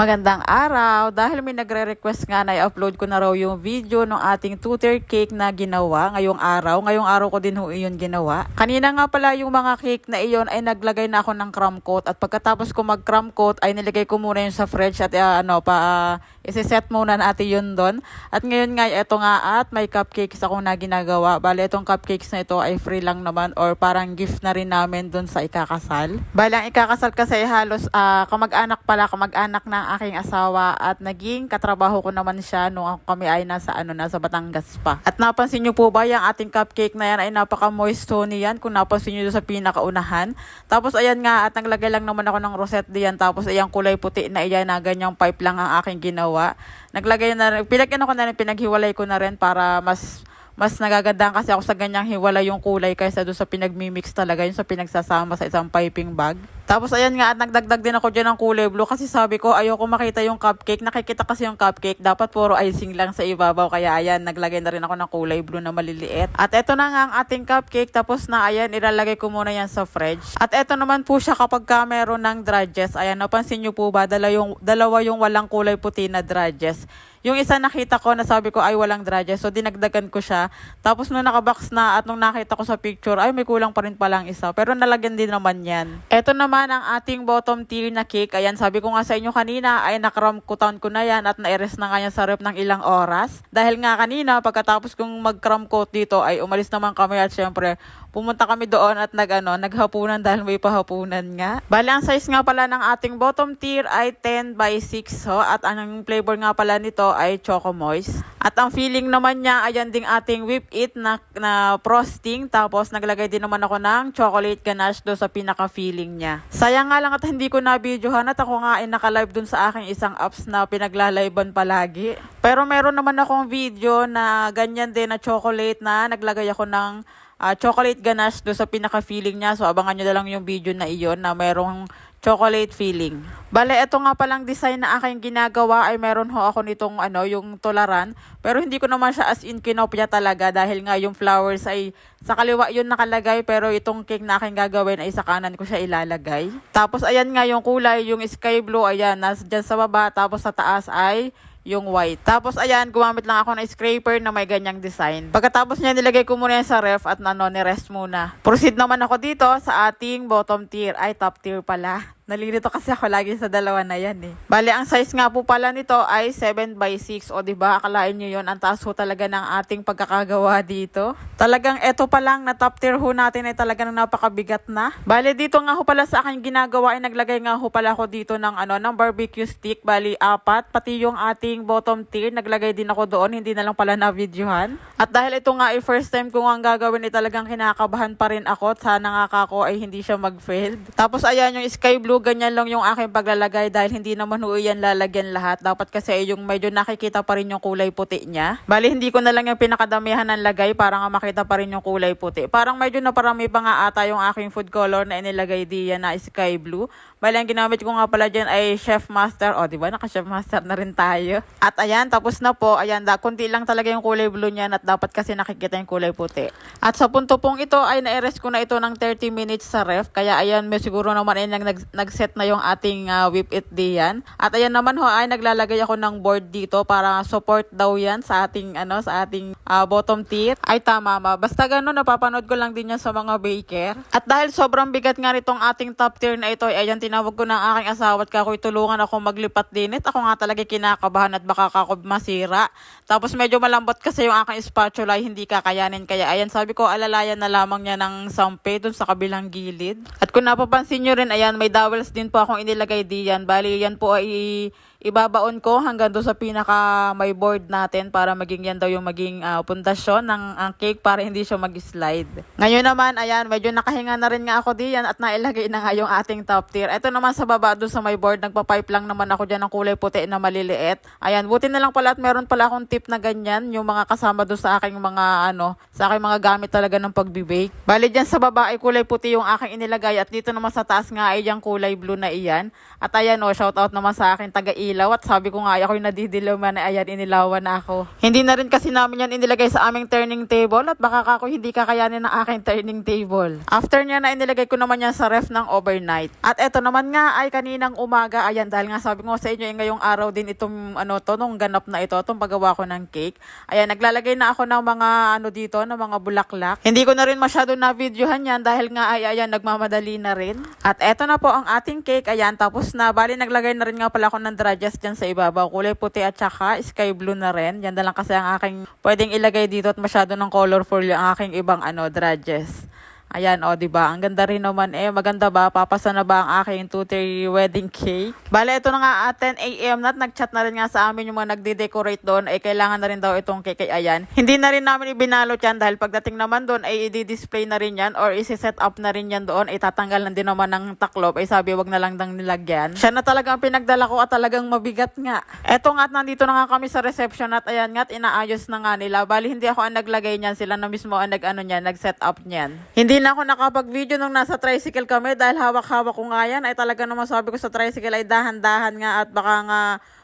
Magandang araw! Dahil may nagre-request nga na i-upload ko na raw yung video ng ating two-tier cake na ginawa ngayong araw. Ngayong araw ko din ho iyon ginawa. Kanina nga pala yung mga cake na iyon ay naglagay na ako ng crumb coat at pagkatapos ko mag crumb coat ay nilagay ko muna yun sa fridge at uh, ano pa uh, isi-set muna natin yun doon. At ngayon nga ito nga at may cupcakes ako na ginagawa. Bale itong cupcakes na ito ay free lang naman or parang gift na rin namin doon sa ikakasal. Bale ang ikakasal kasi halos uh, kamag-anak pala, kamag-anak ng aking asawa at naging katrabaho ko naman siya nung kami ay nasa ano nasa Batangas pa. At napansin niyo po ba yung ating cupcake na yan ay napaka-moist niyan kung napansin niyo sa pinakaunahan. Tapos ayan nga at naglagay lang naman ako ng rosette diyan tapos ayan kulay puti na iyan na ganyang pipe lang ang aking ginawa. Naglagay na rin, pinagyan ko na rin, pinaghiwalay ko na rin para mas mas nagagandang kasi ako sa ganyang hiwala yung kulay kaysa doon sa pinagmimix talaga, yung sa pinagsasama sa isang piping bag. Tapos ayan nga, at nagdagdag din ako dyan ng kulay blue kasi sabi ko ayoko makita yung cupcake. Nakikita kasi yung cupcake, dapat puro icing lang sa ibabaw. Kaya ayan, naglagay na rin ako ng kulay blue na maliliit. At eto na nga ang ating cupcake. Tapos na ayan, ilalagay ko muna yan sa fridge. At eto naman po siya kapag ka meron ng dredges. Ayan, napansin nyo po ba, dala yung, dalawa yung walang kulay puti na dredges. Yung isa nakita ko na sabi ko ay walang dredges. So dinagdagan ko siya. Tapos nung nakabox na at nung nakita ko sa picture ay may kulang pa rin palang isa. Pero nalagyan din naman yan. Eto naman ang ating bottom tier na cake. Ayan sabi ko nga sa inyo kanina ay nakram kutan ko na yan at na-erase na nga yan sa rep ng ilang oras. Dahil nga kanina pagkatapos kong mag-cram coat dito ay umalis naman kami at syempre pumunta kami doon at nag, ano, naghapunan dahil may pahapunan nga. Bali, ang size nga pala ng ating bottom tier ay 10 by 6 ho, at ang flavor nga pala nito ay Choco Moist. At ang feeling naman niya, ayan ding ating whip it na, na frosting. Tapos naglagay din naman ako ng chocolate ganache do sa pinaka-feeling niya. Sayang nga lang at hindi ko na-videohan at ako nga ay naka-live dun sa aking isang apps na pinaglalaiban palagi. Pero meron naman akong video na ganyan din na chocolate na naglagay ako ng uh, chocolate ganache do sa pinaka-feeling niya. So, abangan nyo na lang yung video na iyon na merong chocolate feeling. Bale, ito nga palang design na aking ginagawa ay meron ho ako nitong ano, yung tolaran. Pero hindi ko naman siya as in kinopya talaga dahil nga yung flowers ay sa kaliwa yun nakalagay pero itong cake na aking gagawin ay sa kanan ko siya ilalagay. Tapos ayan nga yung kulay, yung sky blue, ayan, nasa dyan sa baba. Tapos sa taas ay yung white. Tapos ayan, gumamit lang ako ng scraper na may ganyang design. Pagkatapos niya, nilagay ko muna yan sa ref at ano, ni-rest muna. Proceed naman ako dito sa ating bottom tier. Ay, top tier pala. Nalilito kasi ako lagi sa dalawa na yan eh. Bali, ang size nga po pala nito ay 7 by 6 O, di ba Akalain nyo yun, ang taas ho talaga ng ating pagkakagawa dito. Talagang eto pa lang na top tier ho natin ay talagang napakabigat na. Bali, dito nga ho pala sa aking ginagawa ay naglagay nga ho pala ako dito ng, ano, ng barbecue stick. Bali, apat. Pati yung ating bottom tier, naglagay din ako doon. Hindi na lang pala na videohan. At dahil ito nga ay first time ko nga gagawin ay talagang kinakabahan pa rin ako. Sana nga kako ay hindi siya mag-fail. Tapos ayan yung sky blue ganyan lang yung aking paglalagay dahil hindi naman ho yan lalagyan lahat. Dapat kasi yung medyo nakikita pa rin yung kulay puti niya. Bali, hindi ko na lang yung pinakadamihan ng lagay para nga makita pa rin yung kulay puti. Parang medyo naparami pa nga ata yung aking food color na inilagay diyan na sky blue. Bali, ang ginamit ko nga pala dyan ay Chef Master. O, di ba? Naka-Chef Master na rin tayo. At ayan, tapos na po. Ayan, da, kunti lang talaga yung kulay blue niyan at dapat kasi nakikita yung kulay puti. At sa punto pong ito ay na-erase ko na ito ng 30 minutes sa ref. Kaya ayan, may siguro naman ay nag, nag-set na yung ating uh, whip it diyan. At ayan naman ho ay naglalagay ako ng board dito para support daw yan sa ating ano sa ating uh, bottom tier. Ay tama ma. Basta ganun napapanood ko lang din yan sa mga baker. At dahil sobrang bigat nga nitong ating top tier na ito, ay ayan tinawag ko ng aking asawa at kakoy tulungan ako maglipat din it. Ako nga talaga kinakabahan at baka kako masira. Tapos medyo malambot kasi yung aking spatula ay hindi kakayanin. Kaya ayan sabi ko alalayan na lamang niya ng sampe dun sa kabilang gilid. At kung napapansin nyo rin, ayan may dowels din po akong inilagay diyan. Bali yan po ay ibabaon ko hanggang doon sa pinaka may board natin para maging yan daw yung maging uh, pundasyon ng ang cake para hindi siya mag-slide. Ngayon naman, ayan, medyo nakahinga na rin nga ako diyan at nailagay na nga yung ating top tier. Ito naman sa baba doon sa may board, nagpa-pipe lang naman ako dyan ng kulay puti na maliliit. Ayan, buti na lang pala at meron pala akong tip na ganyan, yung mga kasama doon sa aking mga ano, sa aking mga gamit talaga ng pagbibake. Bali dyan sa baba ay kulay puti yung aking inilagay at dito naman sa taas nga ay yung kulay blue na iyan. At ayan oh, shout out naman sa aking taga ilaw at sabi ko nga ay ako'y nadidilaw man ay ayan inilawan na ako. Hindi na rin kasi namin yan inilagay sa aming turning table at baka ako hindi kakayanin ng aking turning table. After niya na inilagay ko naman yan sa ref ng overnight. At eto naman nga ay kaninang umaga, ayan, dahil nga sabi ko sa inyo, eh, ngayong araw din itong ano to, nung ganap na ito, itong paggawa ko ng cake. Ayan, naglalagay na ako ng mga ano dito, ng mga bulaklak. Hindi ko na rin masyado na videohan yan dahil nga ay ayan, nagmamadali na rin. At eto na po ang ating cake, ayan, tapos na, bali naglagay na rin nga pala ako ng drajas dyan sa ibabaw, kulay puti at saka sky blue na rin. Yan na lang kasi ang aking pwedeng ilagay dito at masyado ng colorful yung aking ibang ano, drajas. Ayan, o, oh, di ba? Ang ganda rin naman eh. Maganda ba? Papasa na ba ang aking 2 wedding cake? Bale, ito na nga at 10 a.m. na at nag-chat na rin nga sa amin yung mga nagde-decorate doon. Eh, kailangan na rin daw itong cake. Ay, ayan. Hindi na rin namin ibinalot yan dahil pagdating naman doon ay i-display na rin yan or isi-set up na rin yan doon. Ay, tatanggal na din naman ng taklob. Ay, sabi, wag na lang dang nilagyan. Siya na talaga ang pinagdala ko at talagang mabigat nga. Eto nga at nandito na nga kami sa reception at ayan nga at inaayos na nga nila. Bali, hindi ako ang naglagay niyan. Sila na mismo ang nag-ano niyan, nag-set up niyan. Hindi na ako nakapag-video nung nasa tricycle kami dahil hawak-hawak ko nga yan. Ay talaga naman sabi ko sa tricycle ay dahan-dahan nga at baka nga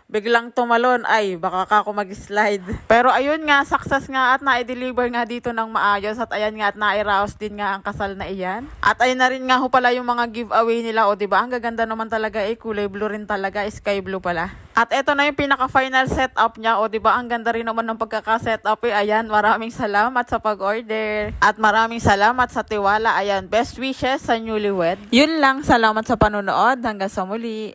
biglang tumalon ay baka ka ako mag-slide. Pero ayun nga, success nga at na-deliver nga dito ng maayos at ayan nga at na-raos din nga ang kasal na iyan. At ayun na rin nga ho pala yung mga giveaway nila o ba Ang gaganda naman talaga eh, kulay blue rin talaga, sky blue pala. At eto na yung pinaka-final setup niya. O, ba ang ganda rin naman ng pagkaka-setup eh. Ayan, maraming salamat sa pag-order. At maraming salamat sa tiwala. Ayan, best wishes sa newlywed. Yun lang, salamat sa panonood. Hanggang sa muli.